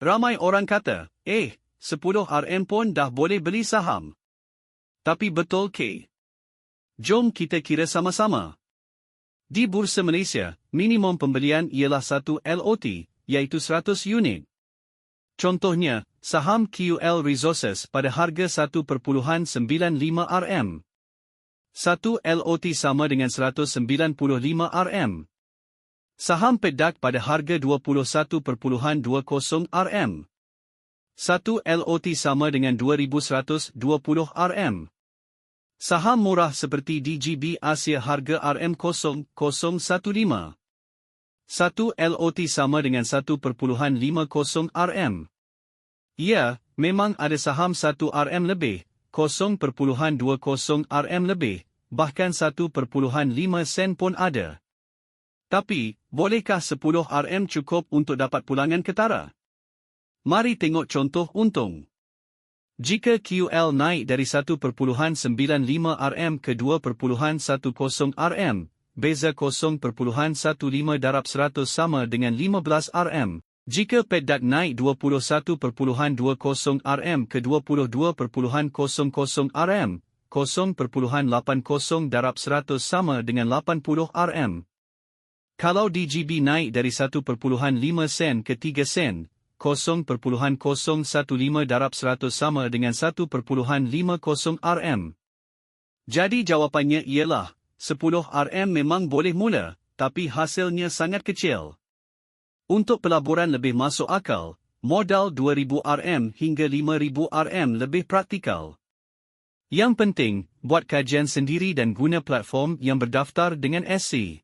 Ramai orang kata, eh, 10 RM pun dah boleh beli saham. Tapi betul ke? Jom kita kira sama-sama. Di Bursa Malaysia, minimum pembelian ialah satu LOT, iaitu 100 unit. Contohnya, saham QL Resources pada harga 1.95 RM. Satu LOT sama dengan 195 RM. Saham Pedak pada harga 21.20 RM. Satu LOT sama dengan 2120 RM. Saham murah seperti DGB Asia harga RM0015. Satu LOT sama dengan 1.50 RM. Ya, memang ada saham 1 RM lebih, 0.20 RM lebih, bahkan 1.5 sen pun ada. Tapi, bolehkah 10 RM cukup untuk dapat pulangan ketara? Mari tengok contoh untung. Jika QL naik dari 1.95 RM ke 2.10 RM, beza 0.15 darab 100 sama dengan 15 RM. Jika pedak naik 21.20 RM ke 22.00 RM, 0.80 darab 100 sama dengan 80 RM. Kalau DGB naik dari 1.5 sen ke 3 sen, 0.015 darab 100 sama dengan 1.50 RM. Jadi jawapannya ialah, 10 RM memang boleh mula, tapi hasilnya sangat kecil. Untuk pelaburan lebih masuk akal, modal 2000 RM hingga 5000 RM lebih praktikal. Yang penting, buat kajian sendiri dan guna platform yang berdaftar dengan SC.